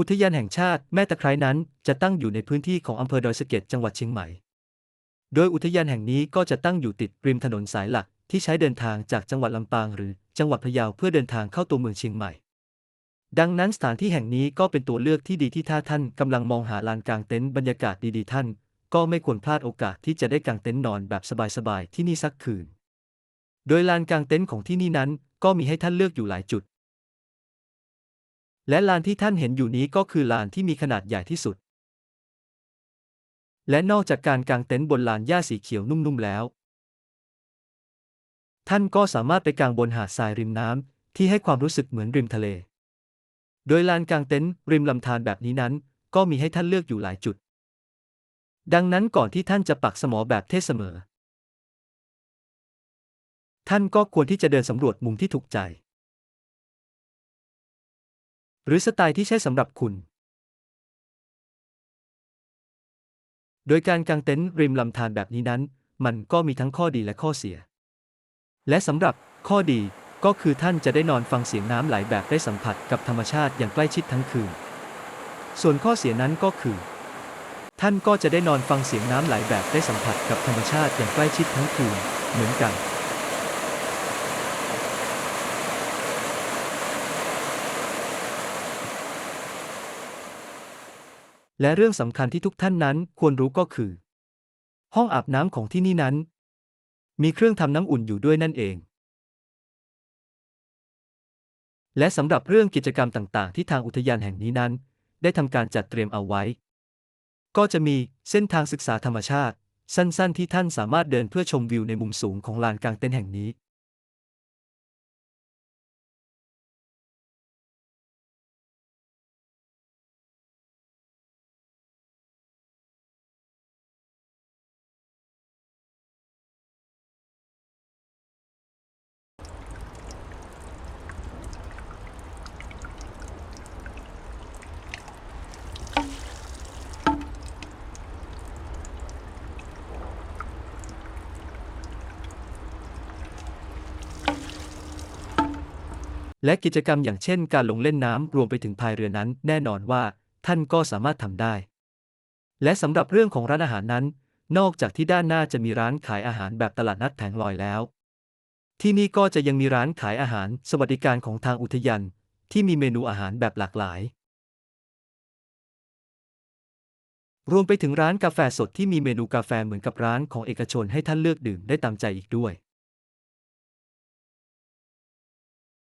อุทยานแห่งชาติแม่ตะไคร้นั้นจะตั้งอยู่ในพื้นที่ของอำเภอดอยสะเก็ดจังหวัดเชียงใหม่ โดยอุทยานแห่งนี้ก็จะตั้งอยู่ติดริมถนนสายหลักที่ใช้เดินทางจากจังหวัดลำปางหรือจังหวัดพะเยาเพื่อเดินทางเข้าตัวเมืองเชียงใหม่ ดังนั้นสถานที่แห่งนี้ก็เป็นตัวเลือกที่ดีที่ถ้าท่านกำลังมองหาลานกลางเต็นท์บรรยากาศดีๆท่าน ก็ไม่ควรพลาดโอกาสที่จะได้กางเต็นท์นอนแบบสบายๆที่นี่สักคืน โดยลานกลางเต็นท์ของที่นี่นั้นก็มีให้ท่านเลือกอยู่หลายจุด และลานที่ท่านเห็นอยู่นี้ก็คือลานที่มีขนาดใหญ่ที่สุด และนอกจากการกางเต็นท์บนลานหญ้าสีเขียวนุ่มๆแล้ว ท่านก็สามารถไปกางบนหาดทรายริมน้ำที่ให้ความรู้สึกเหมือนริมทะเล โดยลานกางเต็นท์ริมลำธารแบบนี้นั้น ก็มีให้ท่านเลือกอยู่หลายจุด ดังนั้นก่อนที่ท่านจะปักสมอแบบเทเสมอ ท่านก็ควรที่จะเดินสำรวจมุมที่ถูกใจ หรือสไตล์ที่ใช้สำหรับคุณ โดยการกางเต็นท์ริมลำธารแบบนี้นั้น มันก็มีทั้งข้อดีและข้อเสีย และสำหรับข้อดีก็คือท่านจะได้นอนฟังเสียงน้ำไหลแบบได้สัมผัสกับธรรมชาติอย่างใกล้ชิดทั้งคืน ส่วนข้อเสียนั้นก็คือ ท่านก็จะได้นอนฟังเสียงน้ำไหลแบบได้สัมผัสกับธรรมชาติอย่างใกล้ชิดทั้งคืนเหมือนกัน และเรื่องสำคัญที่ทุกท่านนั้นควรรู้ก็คือ ห้องอาบน้ำของที่นี่นั้น มีเครื่องทำน้ำอุ่นอยู่ด้วยนั่นเอง และสำหรับเรื่องกิจกรรมต่างๆ ที่ทางอุทยานแห่งนี้นั้น ได้ทำการจัดเตรียมเอาไว้ ก็จะมีเส้นทางศึกษาธรรมชาติ สั้นๆ ที่ท่านสามารถเดินเพื่อชมวิวในมุมสูงของลานกลางเต็นท์แห่งนี้ และกิจกรรมอย่างเช่นการลงเล่นน้ำรวมไปถึงพายเรือนั้น แน่นอนว่า ท่านก็สามารถทำได้ และสำหรับเรื่องของร้านอาหารนั้น นอกจากที่ด้านหน้าจะมีร้านขายอาหารแบบตลาดนัดแผงลอยแล้ว ที่นี่ก็จะยังมีร้านขายอาหารสวัสดิการของทางอุทยานที่มีเมนูอาหารแบบหลากหลาย รวมไปถึงร้านกาแฟสดที่มีเมนูกาแฟเหมือนกับร้านของเอกชนให้ท่านเลือกดื่มได้ตามใจอีกด้วย